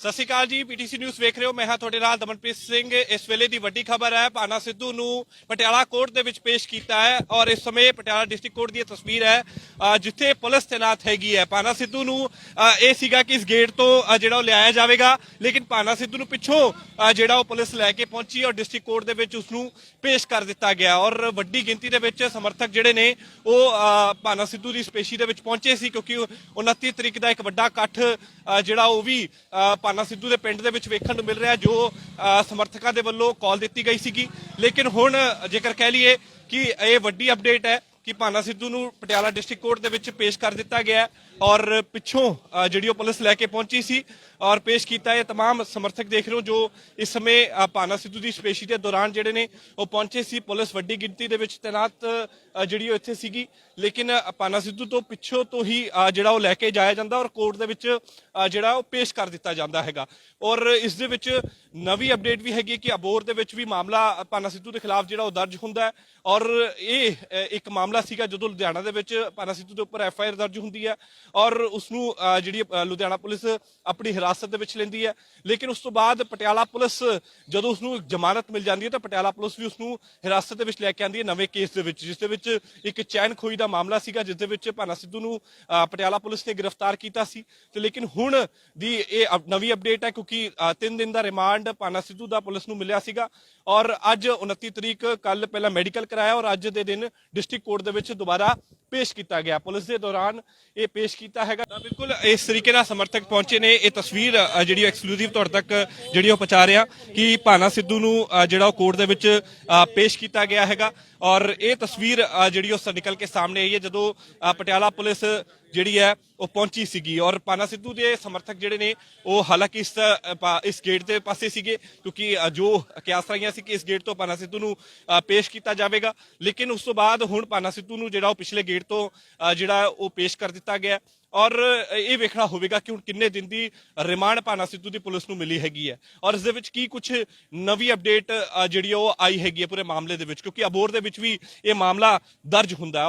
ਸਤਿ ਸ਼੍ਰੀ ਅਕਾਲ ਜੀ PTC news ਵੇਖ ਰਹੇ ਹੋ। ਮੈਂ ਹਾਂ ਤੁਹਾਡੇ ਨਾਲ ਦਮਨਪ੍ਰੀਤ ਸਿੰਘ। ਇਸ ਵੇਲੇ ਦੀ ਵੱਡੀ ਖਬਰ ਹੈ ਪਾਨਾ ਸਿੱਧੂ ਨੂੰ ਪਟਿਆਲਾ ਕੋਰਟ ਦੇ ਵਿੱਚ ਪੇਸ਼ ਕੀਤਾ ਹੈ ਔਰ ਇਸ ਸਮੇਂ ਪਟਿਆਲਾ ਡਿਸਟ੍ਰਿਕਟ ਕੋਰਟ ਦੀ ਇਹ ਤਸਵੀਰ ਹੈ ਜਿੱਥੇ ਪੁਲਿਸ ਤੈਨਾਤ ਹੈਗੀ ਹੈ। ਪਾਨਾ ਸਿੱਧੂ ਨੂੰ ਇਹ ਸੀਗਾ ਕਿ ਇਸ ਗੇਟ ਤੋਂ ਜਿਹੜਾ ਉਹ ਲਿਆਇਆ ਜਾਵੇਗਾ ਲੇਕਿਨ ਪਾਨਾ ਸਿੱਧੂ ਨੂੰ ਪਿੱਛੋਂ ਜਿਹੜਾ ਉਹ ਪੁਲਿਸ ਲੈ ਕੇ ਪਹੁੰਚੀ ਔਰ ਡਿਸਟ੍ਰਿਕਟ ਕੋਰਟ ਦੇ ਵਿੱਚ ਉਸ ਨੂੰ ਪੇਸ਼ ਕਰ ਦਿੱਤਾ ਗਿਆ। ਔਰ ਵੱਡੀ ਗਿਣਤੀ ਦੇ ਵਿੱਚ ਸਮਰਥਕ ਜਿਹੜੇ ਨੇ ਉਹ ਅ, ਪਾਨਾ ਸਿੱਧੂ ਦੀ ਸਪੇਸ਼ੀ ਦੇ ਵਿੱਚ ਪਹੁੰਚੇ ਸੀ ਕਿਉਂਕਿ ਉਹ 29 ਤਰੀਕ ਦਾ ਇੱਕ ਵੱਡਾ ਇਕੱਠ ਜਿਹੜਾ ਉਹ ਵੀ ਅ, ਪਾਨਾ ਸਿੱਧੂ ਦੇ ਪਿੰਡ ਦੇ ਵਿੱਚ ਵੇਖਣ ਨੂੰ ਮਿਲ ਰਿਹਾ ਜੋ ਸਮਰਥਕਾਂ ਦੇ ਵੱਲੋਂ ਕਾਲ ਦਿੱਤੀ ਗਈ ਸੀਗੀ। ਲੇਕਿਨ ਹੁਣ ਜੇਕਰ ਕਹਿ ਲਈਏ ਕਿ ਇਹ ਵੱਡੀ ਅਪਡੇਟ ਹੈ ਕਿ ਪਾਨਾ ਸਿੱਧੂ ਨੂੰ ਪਟਿਆਲਾ ਡਿਸਟ੍ਰਿਕਟ ਕੋਰਟ ਦੇ ਵਿੱਚ ਪੇਸ਼ ਕਰ ਦਿੱਤਾ ਗਿਆ ਹੈ ਔਰ ਪਿੱਛੋਂ ਅ, ਜਿਹੜੀ ਉਹ ਪੁਲਿਸ ਲੈ ਕੇ ਪਹੁੰਚੀ ਸੀ ਔਰ ਪੇਸ਼ ਕੀਤਾ ਇਹ तमाम ਸਮਰਥਕ ਦੇਖ ਰਹੇ ਹੋ ਜੋ ਇਸ ਸਮੇਂ ਅ, ਪਾਨਾ ਸਿੱਧੂ ਦੀ ਸਪੇਸ਼ੀ ਦੇ ਦੌਰਾਨ ਜਿਹੜੇ ਨੇ ਉਹ ਪਹੁੰਚੇ ਸੀ ਪੁਲਿਸ ਵੱਡੀ ਗਿਣਤੀ ਦੇ ਵਿੱਚ ਤੈਨਾਤ ਅ, ਜਿਹੜੀ ਉਹ ਇੱਥੇ ਸੀਗੀ ਲੇਕਿਨ ਅ, ਪਾਨਾ ਸਿੱਧੂ ਤੋਂ ਪਿੱਛੋਂ ਤੋਂ ਹੀ ਅ, ਜਿਹੜਾ ਉਹ ਲੈ ਕੇ ਜਾਇਆ ਜਾਂਦਾ ਔਰ ਕੋਰਟ ਦੇ ਵਿੱਚ ਅ, ਜਿਹੜਾ ਉਹ ਪੇਸ਼ ਕਰ ਦਿੱਤਾ ਜਾਂਦਾ ਹੈਗਾ ਔਰ ਇਸ ਦੇ ਵਿੱਚ ਨਵੀਂ ਅਪਡੇਟ ਵੀ ਹੈਗੀ ਕਿ ਅਬੋਰ ਦੇ ਵਿੱਚ ਵੀ ਮਾਮਲਾ ਪਾਨਾ ਸਿੱਧੂ ਦੇ ਖਿਲਾਫ ਜਿਹੜਾ ਉਹ ਦਰਜ ਹੁੰਦਾ ਹੈ ਔਰ ਇਹ ਅ, ਇੱਕ ਮਾਮਲਾ ਸੀਗਾ ਜਦੋਂ ਲੁਧਿਆਣਾ ਦੇ ਵਿੱਚ ਪਾਨਾ ਸਿੱਧੂ ਦੇ ਉੱਪਰ ਐਫ ਆਈ ਆਰ ਦਰਜ ਹੁੰਦੀ ਹੈ ਔਰ ਉਸ ਨੂੰ ਜਿਹੜੀ ਲੁਧਿਆਣਾ ਪੁਲਿਸ ਆਪਣੀ ਹਿਰਾਸਤ ਦੇ ਵਿੱਚ ਲੈਂਦੀ ਹੈ। ਲੇਕਿਨ ਉਸ ਤੋਂ ਬਾਅਦ ਪਟਿਆਲਾ ਪੁਲਿਸ, ਜਦੋਂ ਉਸ ਨੂੰ ਜ਼ਮਾਨਤ ਮਿਲ ਜਾਂਦੀ ਹੈ ਤਾਂ ਪਟਿਆਲਾ ਪੁਲਿਸ ਵੀ ਉਸ ਨੂੰ ਹਿਰਾਸਤ ਦੇ ਵਿੱਚ ਲੈ ਕੇ ਆਂਦੀ ਹੈ ਨਵੇਂ ਕੇਸ ਦੇ ਵਿੱਚ, ਜਿਸ ਦੇ ਵਿੱਚ ਇੱਕ ਚੈਨ ਖੋਈ ਦਾ ਮਾਮਲਾ ਸੀਗਾ, ਜਿਸ ਦੇ ਵਿੱਚ ਪਾਨਾ ਸਿੱਧੂ ਨੂੰ ਪਟਿਆਲਾ ਪੁਲਿਸ ਨੇ ਗ੍ਰਿਫਤਾਰ ਕੀਤਾ ਸੀ। ਤੇ ਲੇਕਿਨ ਹੁਣ ਦੀ ਇਹ ਨਵੀਂ ਅਪਡੇਟ ਹੈ ਕਿਉਂਕਿ 3 ਦਿਨ ਦਾ ਰਿਮਾਂਡ ਪਾਨਾ ਸਿੱਧੂ ਦਾ ਪੁਲਿਸ ਨੂੰ ਮਿਲਿਆ ਸੀਗਾ। ਔਰ ਅੱਜ 29 ਤਰੀਕ ਕੱਲ ਪਹਿਲਾਂ ਮੈਡੀਕਲ ਕਰਾਇਆ ਔਰ ਅੱਜ ਦੇ ਦਿਨ ਡਿਸਟ੍ਰਿਕਟ ਕੋਰਟ ਦੇ ਵਿੱਚ ਦੁਬਾਰਾ ਪੇਸ਼ ਕੀਤਾ ਗਿਆ। ਪੁਲਿਸ ਦੇ ਦੌਰਾਨ ਇਹ ਪੇਸ਼ ਕੀਤਾ ਹੈਗਾ। ਤਾਂ ਬਿਲਕੁਲ ਇਸ ਤਰੀਕੇ ਨਾਲ ਸਮਰਥਕ ਪਹੁੰਚੇ ਨੇ। ਇਹ ਤਸਵੀਰ ਅ, ਜਿਹੜੀ ਐਕਸਕਲੂਸਿਵ ਤੁਹਾਡੇ ਤੱਕ ਜਿਹੜੀ ਉਹ ਪਹੁੰਚਾ ਰਿਹਾ ਕਿ ਭਾਨਾ ਸਿੱਧੂ ਨੂੰ ਜਿਹੜਾ ਉਹ ਕੋਰਟ ਦੇ ਵਿੱਚ ਪੇਸ਼ ਕੀਤਾ ਗਿਆ ਹੈਗਾ। ਔਰ ਇਹ ਤਸਵੀਰ ਜਿਹੜੀ ਉਹ ਸ- ਨਿਕਲ ਕੇ ਸਾਹਮਣੇ ਆਈ ਹੈ ਜਦੋਂ ਪਟਿਆਲਾ ਪੁਲਿਸ ਜਿਹੜੀ ਹੈ ਉਹ ਪਹੁੰਚੀ ਸੀਗੀ। ਔਰ ਪਾਨਾ ਸਿੱਧੂ ਦੇ ਸਮਰਥਕ ਜਿਹੜੇ ਨੇ ਉਹ ਹਾਲਾਂਕਿ ਇਸ ਪਾ- ਇਸ ਗੇਟ ਦੇ ਪਾਸੇ ਸੀਗੇ ਕਿਉਂਕਿ ਜੋ ਕਿਆਸ ਰਹੀਆਂ ਸੀ ਕਿ ਇਸ ਗੇਟ ਤੋਂ ਪਾਨਾ ਸਿੱਧੂ ਨੂੰ ਪੇਸ਼ ਕੀਤਾ ਜਾਵੇਗਾ। ਲੇਕਿਨ ਉਸ ਤੋਂ ਬਾਅਦ ਹੁਣ ਪਾਨਾ ਸਿੱਧੂ ਨੂੰ ਜਿਹੜਾ ਉਹ ਪਿਛਲੇ ਗੇਟ ਤੋਂ ਜਿਹੜਾ ਉਹ ਪੇਸ਼ ਕਰ ਦਿੱਤਾ ਗਿਆ ਔਰ ਇਹ ਵੇਖਣਾ ਹੋਵੇਗਾ ਕਿ ਹੁਣ ਕਿੰਨੇ ਦਿਨ ਦੀ ਰਿਮਾਂਡ ਪਾਨਾ ਸਿੱਧੂ ਦੀ ਪੁਲਿਸ ਨੂੰ ਮਿਲੀ ਹੈਗੀ ਹੈ। ਔਰ ਇਸ ਦੇ ਵਿੱਚ ਕੀ ਕੁਝ ਨਵੀਂ ਅਪਡੇਟ ਜਿਹੜੀ ਉਹ ਆਈ ਹੈਗੀ ਹੈ ਪੂਰੇ ਮਾਮਲੇ ਦੇ ਵਿੱਚ, ਕਿਉਂਕਿ ਅਬੋਰ ਦੇ ਵਿੱਚ ਵੀ ਇਹ ਮਾਮਲਾ ਦਰਜ ਹੁੰਦਾ